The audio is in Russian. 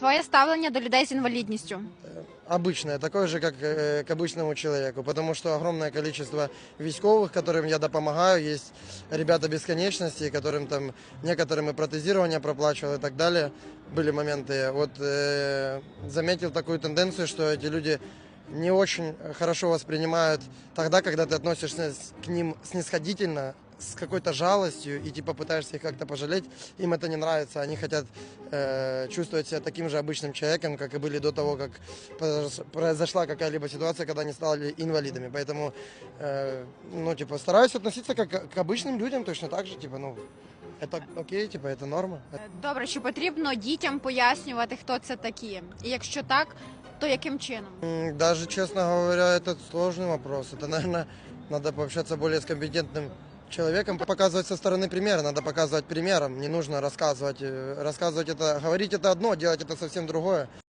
Твоє ставлення до людей з інвалідністю. обычное, такое же, как э, к обычному человеку, потому что огромное количество військовых, которым я допомагаю, есть ребята бесконечности, которым там некоторым и протезирование проплачивал и так далее. Были моменты. Вот э, заметил такую тенденцию, что эти люди не очень хорошо воспринимают тогда, когда ты относишься с- к ним снисходительно, с какой-то жалостью и типа пытаешься их как-то пожалеть, им это не нравится, они хотят э, чувствовать себя таким же обычным человеком, как и были до того, как произош- произошла какая-либо ситуация, когда они стали инвалидами. Поэтому, э, ну, типа, стараюсь относиться как к обычным людям точно так же, типа, ну, это окей, типа, это норма. Добре, чи потрібно дітям пояснювати, хто це такі? І якщо так, то яким чином? М, Даже, честно говоря, это сложный вопрос. Это, наверное, надо пообщаться более с компетентным человеком, показывать со стороны примера, надо показывать примером, не нужно рассказывать. Э, Рассказывать это, говорить это одно, делать это совсем другое.